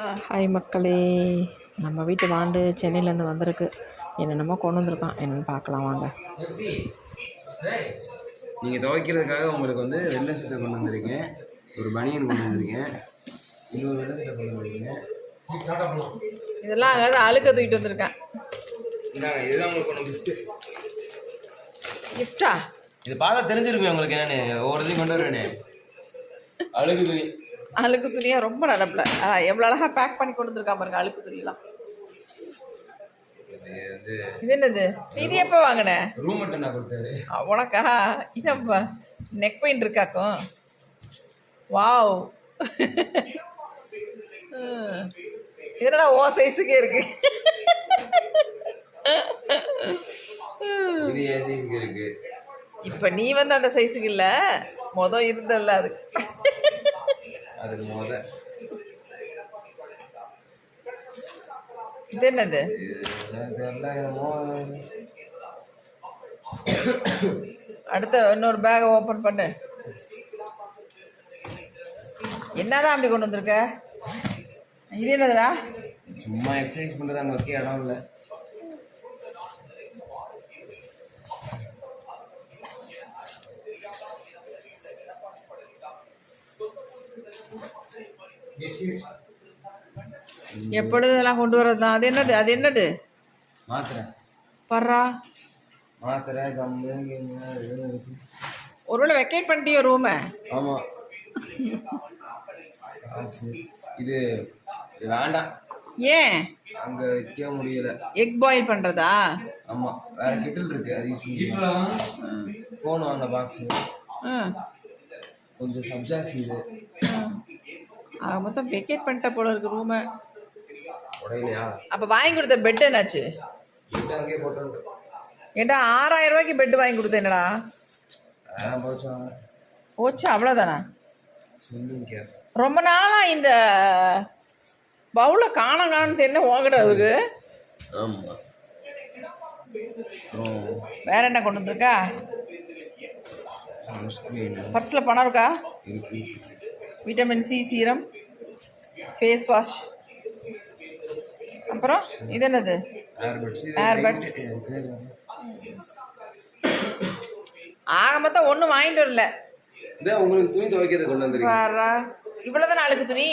Hi மக்களே. நம்ம வீட்டு வாண்டு சென்னையிலேருந்து வந்திருக்கு. என்னென்னமோ கொண்டு வந்திருக்கான். என்னென்னு பார்க்கலாம் வாங்க. நீங்கள் துவைக்கிறதுக்காக உங்களுக்கு வந்து வெள்ளை சட்டை கொண்டு வந்திருக்கேன். ஒரு பனியன் கொண்டு வந்திருக்கேன். இன்னொரு வெள்ளை சட்டை கொண்டு வந்திருக்கேன். இதெல்லாம் அங்கே அழுக்க தூக்கிட்டு வந்திருக்கேன். இந்தாங்க இதுதான் உங்களுக்கு ஒன்று கிஃப்ட்டு கிஃப்டா இது பார்த்தா தெரிஞ்சிருப்பேன் உங்களுக்கு என்னன்னு. ஒவ்வொரு இதையும் கொண்டு வருவேனே. அழுகு துணி அழுக்கு துணியாக ரொம்ப நடப்பில் எவ்வளோ அழகாக பேக் பண்ணி கொண்டு வந்திருக்கான் பாருங்க அழுக்கு துணியெல்லாம். இது என்னது? இது எப்போ வாங்கின? ரூம் உனக்கா? இதப்பா நெக் பெயிண்ட் இருக்காக்கும் வாவ். ம். இது என்னடா ஓ சைஸுக்கே இருக்கு. இது ஏ சைஸ்க்கு இருக்கு. இப்போ நீ வந்து அந்த சைஸுக்கு இல்லை. மொதல் இருந்தல்ல அதுக்கு அது முத இது என்னது? அடுத்த இன்னொரு பேக்கை ஓப்பன் பண்ணு. என்னதான் அப்படி கொண்டு வந்திருக்க? இது என்னதுடா? சும்மா எக்ஸசைஸ் பண்ணுறது அங்கே வைக்க இடம் இல்லை. எப்பொழுது இதெல்லாம் கொண்டு வர்றது தான் அது என்னது? அது என்னது? மாத்திரை. பர்றா? மாத்திரை ஒருவேளை வெக்கேட் பண்ணிட்டியோ ரூமை ஆமாம் இது இது வேண்டாம். ஏன்? அங்கே வைக்க முடியல. எக் பாயில் பண்ணுறதா ஆமாம் வேற கிட்டில் இருக்கு. அது யூஸ் பண்ணிக்கலாம் ஃபோன் வாங்க பாக்ஸு ம் கொஞ்சம் சப்ஜாஸ் இது. ஆக மொத்தம் வெக்கேட் பண்ணிட்ட போல இருக்கு ரூமை அப்போ வாங்கி கொடுத்த பெட் என்னாச்சு? ஏண்டா ஆறாயிரம் ரூபாய்க்கு பெட் வாங்கி கொடுத்த என்னடா? போச்சு? அவ்வளோதானா ரொம்ப நாளாக இந்த பவுலை காணோம் காணும்னு என்ன வாங்கிட இருக்கு வேற என்ன கொண்டு வந்திருக்கா? பர்ஸில் பணம் இருக்கு. Vitamin C serum face wash அப்புறம் இது என்னது? ஏர்பட்ஸ். ஆக மொத்தம் ஒன்றும் வாங்கிட்டு வரல. உங்களுக்கு துணி துவைக்கிறது கொண்டு வந்திருக்கேன் பாரா இவ்வளோதான் நாளுக்கு துணி?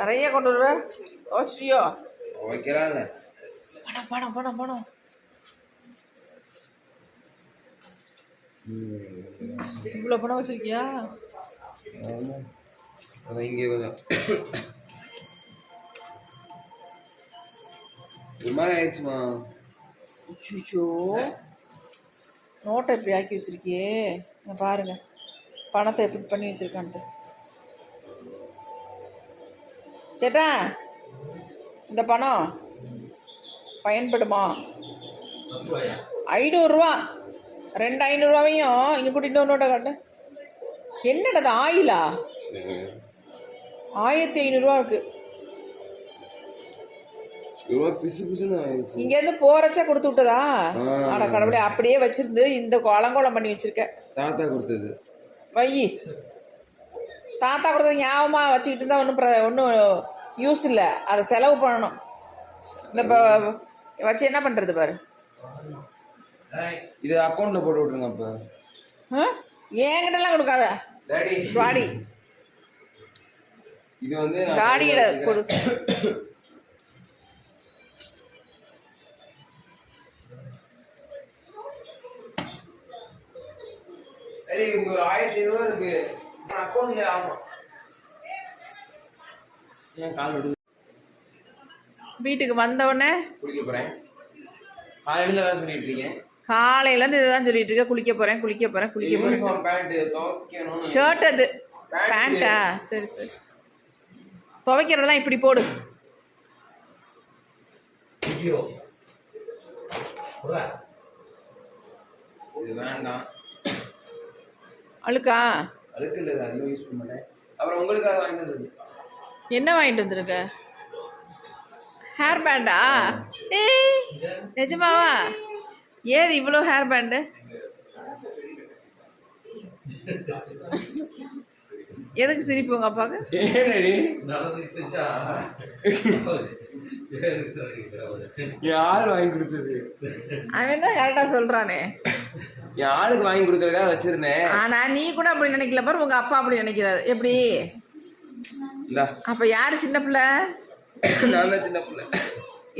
நிறைய கொண்டு வருவேன் துவச்சிட்டியோ? வைக்கிறாங்க பணம் பணம் பணம் பணம் இவ்வளோ பணம் வச்சிருக்கியா? இங்கே கொஞ்சம். மாதிரி ஆயிடுச்சுமா? அச்சோ நோட்டை இப்படி ஆக்கி வச்சிருக்கியே. பாருங்க. பணத்தை எப்படி பண்ணி வச்சிருக்கான்ட்டு. சேட்டா இந்த பணம் பயன்படுமா? ஐநூறுரூவா. ரெண்டு ஐநூறுரூவாவையும் இங்கே கூட்டி இன்னொரு நோட்டை காட்டு. என்னடா அது ஆயிலா? ஆயிரத்தி ஐநூறுரூவா இருக்குது இங்கேருந்து போகிறச்சா கொடுத்து விட்டதா? ஆ. அட கடவுளே அப்படியே வச்சிருந்து இந்த அலங்கோலம் பண்ணி வச்சிருக்க. தாத்தா கொடுத்தது. வை. தாத்தா கொடுத்தது ஞாபகமாக வச்சுக்கிட்டு இருந்தால் ஒன்றும் ஒன்றும் யூஸ் இல்லை. அதை செலவு பண்ணணும். இந்த வச்சு என்ன பண்ணுறது பாரு? இது அக்கௌண்ட்டில் போட்டு விட்ருங்க அப்போ? என்கிட்டலாம் கொடுக்காத. டாடி இது வந்து காடியிட கொடு. சரி ஒரு ஆயிரத்தி ஐநூறுவா இருக்கு. அக்கௌண்ட்ல ஆமா. ஏன் கால் வீட்டுக்கு வந்தவுடனே குளிக்க போறேன். காலையில தான் சொல்லிட்டு இருக்கேன். காலையிலேருந்து இதை தான் சொல்லிட்டு இருக்க. குளிக்க போகிறேன் குளிக்க போகிறேன் குளிக்க போகிறேன் ஷர்ட் அது. பேண்ட்டா சரி சரி. துவைக்கிறதெல்லாம் இப்படி போடு. அழுக்கா? அதுக்கு இல்லை அதிகம் யூஸ் பண்ண மாட்டேன். அப்புறம் உங்களுக்காக வாங்கிட்டு வந்தது. என்ன வாங்கிட்டு வந்திருக்க? ஹேர் பேண்டா ஏய் நிஜமாவா? ஏது இவ்வளோ ஹேர் பேண்டு எதுக்கு சிரிப்பு உங்கள் அப்பாவுக்கு? ஆள் வாங்கி கொடுத்தது. அவன் தான் கரெக்டாக சொல்கிறானே என் ஆளுக்கு வாங்கி கொடுக்கறதுக்காக வச்சிருந்தேன் ஆனால் நீ கூட அப்படி நினைக்கல பாரு உங்கள் அப்பா அப்படி நினைக்கிறாரு. எப்படி? அப்போ யார் சின்ன பிள்ளை? நான் தான் சின்ன பிள்ளை.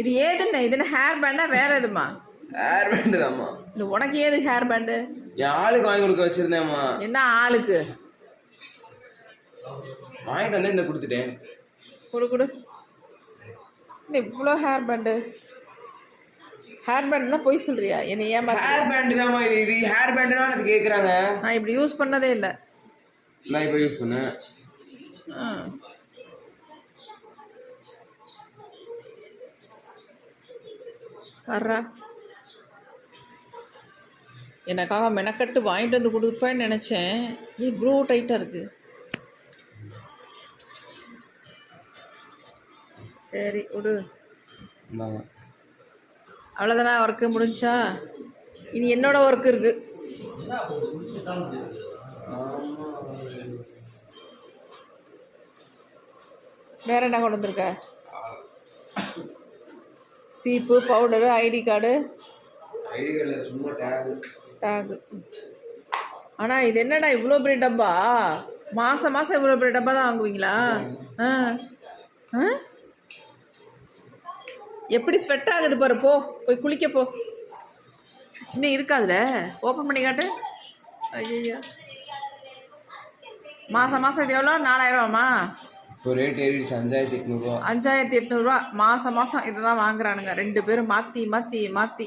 இது ஏதுன்னு இதுன்னு ஹேர் பேண்டா வேற எதுமா? ஹேர் பேண்டு தான்மா. இல்லை உனக்கு ஏது ஹேர் பேண்டு என் ஆளுக்கு வாங்கி கொடுக்க வச்சிருந்தேம்மா. என்ன ஆளுக்கு? வாங்கிட்டு வந்து இந்த கொடுத்துட்டேன்? கொடு கொடு. என்ன இவ்வளோ ஹேர் பேண்டு ஹேர் பேண்ட்னா பொய் சொல்றியா? என்னை ஏமாத்த ஹேர் பேண்டு தான்மா இது. இது ஹேர் பேண்டுனா அது கேட்குறாங்க நான் இப்படி யூஸ் பண்ணதே இல்லை. நான் இப்போ யூஸ் பண்ணேன். வர்றா. எனக்காக மெனக்கட்டு வாங்கிட்டு வந்து கொடுப்பேன்னு நினச்சேன். இவ்வளோ டைட்டாக இருக்கு. சரி விடு. அவ்வளோதானா ஒர்க்கு முடிஞ்சா? இனி என்னோட ஒர்க் இருக்கு. வேற என்ன கொண்டு வந்திருக்க? சீப்பு பவுடரு ஐடி கார்டு. ஐடி கார்டில் சும்மா டேகு டேகு ஆனால் இது என்னடா இவ்வளோ பெரிய டப்பா? மாதம் மாதம் இவ்வளோ பெரிய டப்பா தான் வாங்குவீங்களா? ஆ. ஆ? எப்படி ஸ்வெட் ஆகுது பாரு போ. போய் குளிக்க போ. இன்னும் இருக்காதுல? ஓப்பன் பண்ணி காட்டு. ஐயோ மாதம் மாதம் இது எவ்வளோ? நாலாயிரரூவாமா இப்போ ரேட் ஏறிடுச்சு. அஞ்சாயிரத்தி எட்நூறுவா. அஞ்சாயிரத்தி எட்நூறுரூவா மாதம் மாதம் இதை தான் வாங்குறானுங்க. ரெண்டு பேரும் மாற்றி மாற்றி மாற்றி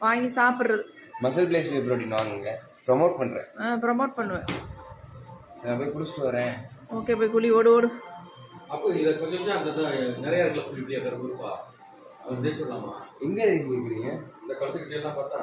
வாங்கி சாப்பிட்றது. மசில் பிளேஸ் வே ப்ரோட்டீன் வாங்குங்க. ப்ரோமோட் பண்ணுறேன் ப்ரமோட் பண்ணுவேன். நான் போய் குடிச்சிட்டு வரேன். ஓகே போய் குழி ஓடு ஓடு. அப்போ இதை கொஞ்சம் கொஞ்சம் அந்த தான் நிறைய இருக்குல்ல புள்ளி இப்படியா குரூப்பா அது சொல்லலாமா? எங்கே எழுதி கேட்குறீங்க இந்த கழுத்துக்கிட்டே எல்லாம் பார்த்தா